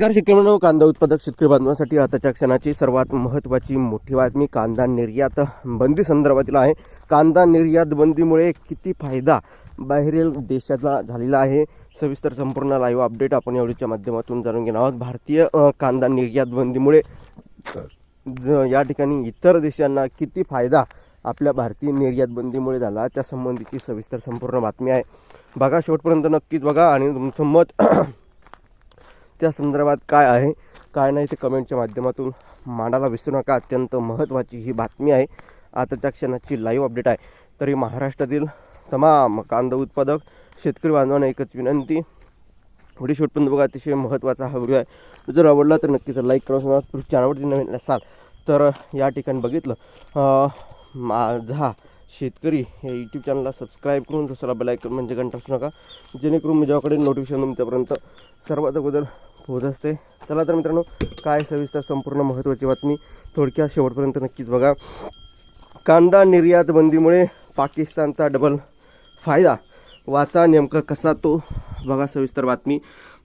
नमस्कार शेतकरी कांदा उत्पादक शेतकरी बांधवांसाठी आताच्या क्षणाची सर्वात महत्त्वाची मोठी बातमी कांदा निर्यात बंदी संदर्भातील आहे. कांदा निर्यात बंदीमुळे किती फायदा बाहेरील देशाला झालेला आहे सविस्तर संपूर्ण लाईव्ह अपडेट आपण एवढीच्या माध्यमातून जाणून घेणार आहोत. भारतीय कांदा निर्यात बंदीमुळे ज- या ठिकाणी इतर देशांना किती फायदा आपल्या भारतीय निर्यात बंदीमुळे झाला त्यासंबंधीची सविस्तर संपूर्ण बातमी आहे. बघा शेवटपर्यंत नक्कीच बघा आणि तुमचं मत त्या संदर्भात काय आहे काय नाही ते कमेंटच्या माध्यमातून मांडायला विसरू नका. अत्यंत महत्त्वाची ही बातमी आहे. आताच्या क्षणाची लाईव्ह अपडेट आहे. तरी महाराष्ट्रातील तमाम कांदा उत्पादक शेतकरी बांधवांना एकच विनंती. व्हिडिओ शेवटपर्यंत बघा अतिशय महत्त्वाचा हा व्हिडिओ आहे. जर आवडला तर नक्कीच लाईक करा. समजा चॅनलवरती नवीन असाल तर या ठिकाणी बघितलं. माझा शेतकरी या यूट्यूब चॅनलला सबस्क्राईब करून दुसरा बेलायकन म्हणजे घंटा असू नका. जेणेकरून मी जेव्हाकडे नोटिफिकेशन तुमच्यापर्यंत सर्वात अगोदर होत असते. चला तर मित्रांनो काय सविस्तर संपूर्ण महत्त्वाची बातमी थोडक्यात शेवटपर्यंत नक्कीच बघा. कांदा निर्यात बंदीमुळे पाकिस्तानचा डबल फायदा. वाचा नेमका कसा तो? बघा सविस्तर बातमी.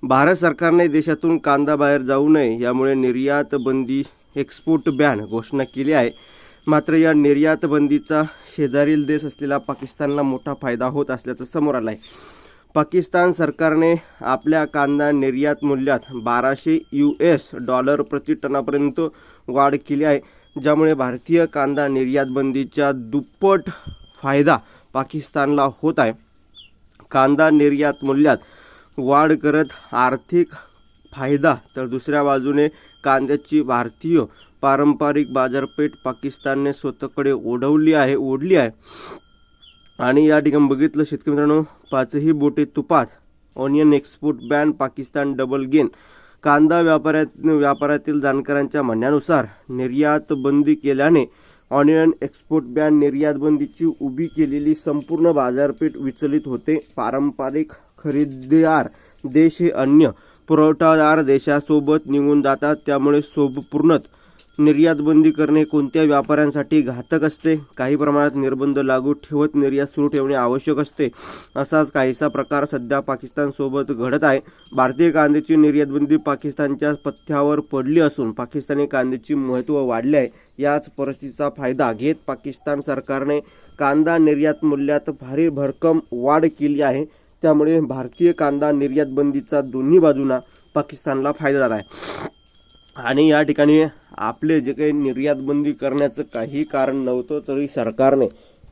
भारत सरकारने देशातून कांदा बाहेर जाऊ नये यामुळे निर्यात बंदी एक्सपोर्ट बॅन घोषणा केली आहे. मात्र या निर्यात बंदीचा शेजारील देश असलेला पाकिस्तानला मोठा फायदा होत असल्याचं समोर आलं आहे पाकिस्तान सरकारने आपल्या कांदा निर्यात मूल्यात बाराशे यू एस डॉलर प्रति टनापर्यंत वाढ केली आहे. ज्यामुळे भारतीय कांदा निर्यात बंदीच्या दुप्पट फायदा पाकिस्तानला होत आहे. कांदा निर्यात मूल्यात वाढ करत आर्थिक फायदा तर दुसऱ्या बाजूने कांद्याची भारतीय पारंपरिक बाजारपेठ पाकिस्तानने स्वतःकडे ओढवली आहे ओढली आहे. आणि या ठिकाणी बघितलं शेतकरी मित्रांनो पाचही बोटे तुपात onion export ban Pakistan double gain कांदा व्यापाऱ्यात व्यापारातील जाणकारांच्या म्हणण्यानुसार निर्यात बंदी केल्याने ऑनियन एक्सपोर्ट बॅन निर्यात बंदीची उभी केलेली संपूर्ण बाजारपेठ विचलित होते. पारंपरिक खरेदीदार देश हे अन्य पुरवठादार देशासोबत निघून जातात. त्यामुळे सोबपूर्णत निर्यात बंदी करणे कोणत्या व्यापाऱ्यांसाठी घातक असते? काही प्रमाणात निर्बंध लागू ठेवत निर्यात सुरू ठेवणे आवश्यक असते. असाच काहीसा प्रकार सध्या पाकिस्तानसोबत घडत आहे. भारतीय कांद्याची निर्यातबंदी पाकिस्तानच्या पथ्यावर पडली असून पाकिस्तानी कांद्याची महत्त्व वाढले आहे. याच परिस्थितीचा फायदा घेत पाकिस्तान सरकारने कांदा निर्यात मूल्यात भारी भरकम वाढ केली आहे. त्यामुळे भारतीय कांदा निर्यात बंदीचा दोन्ही बाजूंना पाकिस्तानला फायदा झाला आहे. आणि या ठिकाणी आपले जे काही निर्यातबंदी करण्याचं काही कारण नव्हतं तरी सरकारने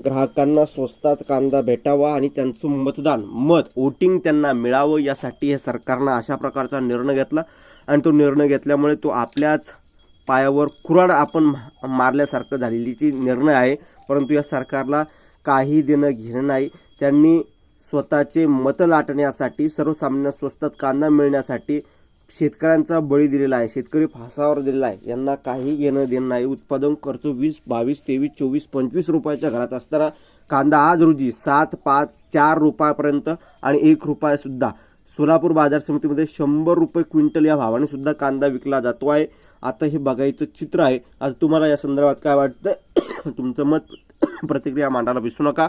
ग्राहकांना स्वस्तात कांदा भेटावा आणि त्यांचं मतदान मत वोटिंग त्यांना मिळावं यासाठी हे सरकारनं अशा प्रकारचा निर्णय घेतला. आणि तो निर्णय घेतल्यामुळे तो आपल्याच पायावर कुराड आपण मारल्यासारखं झालेलीची निर्णय आहे. परंतु या सरकारला काही देणं घेणं नाही. त्यांनी स्वतःचे मतं लाटण्यासाठी सर्वसामान्य स्वस्तात कांदा मिळण्यासाठी शेतकऱ्यांचा बळी दिलेला आहे शेतकरी फासावर दिलेला आहे. यांना काही घेणं देणं नाही. उत्पादन खर्च वीस बावीस तेवीस चोवीस पंचवीस रुपयाच्या घरात असताना कांदा आज रोजी सात पाच चार रुपयापर्यंत आणि एक रुपयासुद्धा सोलापूर बाजार समितीमध्ये शंभर रुपये क्विंटल या भावाने सुद्धा कांदा विकला जातो आहे. आता हे बघायचं चित्र आहे. आज तुम्हाला या संदर्भात काय वाटतं तुमचं मत प्रतिक्रिया मांडायला विसरू नका.